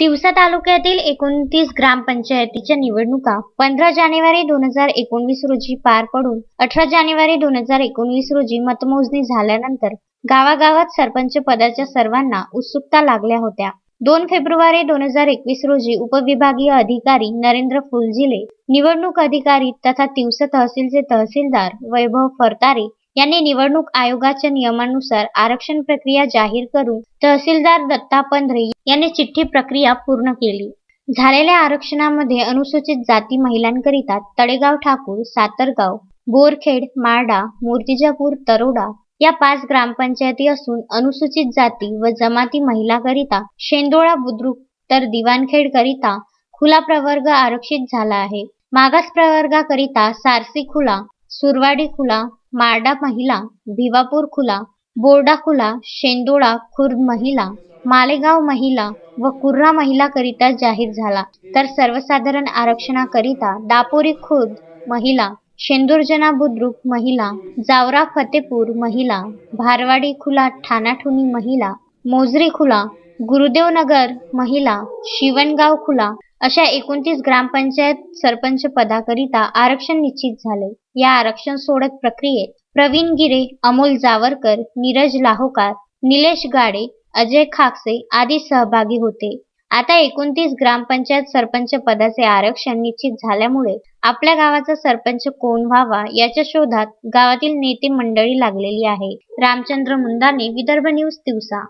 तिवसा तालुक्यातील एकोणतीस ग्रामपंचायतीच्या निवडणुका पंधरा जानेवारी दोन हजार एकोणवीस रोजी पार पडून अठरा जानेवारी दोन हजार एकोणवीस रोजी मतमोजणी झाल्यानंतर गावागावात सरपंच पदाच्या सर्वांना उत्सुकता लागल्या होत्या. दोन फेब्रुवारी दोन हजार एकवीस रोजी उपविभागीय अधिकारी नरेंद्र फुलझिले निवडणूक अधिकारी तथा तिवसा तहसीलचे तहसीलदार वैभव फरतारे यांनी निवडणूक आयोगाच्या नियमानुसार आरक्षण प्रक्रिया जाहीर करून तहसीलदार दत्ता पंधरे यांनी चिठ्ठी प्रक्रिया पूर्ण केली. झालेल्या आरक्षणामध्ये अनुसूचित जाती महिलांकरिता तळेगाव ठाकूर सातरगाव बोरखेड मारडा मूर्तिजापूर तरोडा या पाच ग्रामपंचायती असून अनुसूचित जाती व जमाती महिलाकरिता शेंदोळा बुद्रुक तर दिवाणखेड करिता खुला प्रवर्ग आरक्षित झाला आहे. मागास प्रवर्गाकरिता सारसी खुला सुरवाडी खुला मारडा महिला भिवापूर खुला बोर्डा खुला शेंदोळा खुर्द महिला मालेगाव महिला व कुर्रा महिला करिता जाहीर झाला. तर सर्वसाधारण आरक्षणाकरिता दापोरी खुर्द महिला शेंदुर्जना बुद्रुक महिला जावरा फतेपूर महिला भारवाडी खुला ठाणाठुनी महिला मोजरी खुला गुरुदेवनगर महिला शिवणगाव खुला अशा एकोणतीस ग्रामपंचायत सरपंच पदाकरिता आरक्षण निश्चित झाले. या आरक्षण सोडत प्रक्रियेत प्रवीण गिरे अमोल जावरकर नीरज लाहोकार निलेश गाडे अजय खाकसे आदी सहभागी होते. आता एकोणतीस ग्रामपंचायत सरपंच पदाचे आरक्षण निश्चित झाल्यामुळे आपल्या गावाचा सरपंच कोण व्हावा याच्या शोधात गावातील नेते मंडळी लागलेली आहे. रामचंद्र मुंदाने विदर्भ न्यूज दिवसा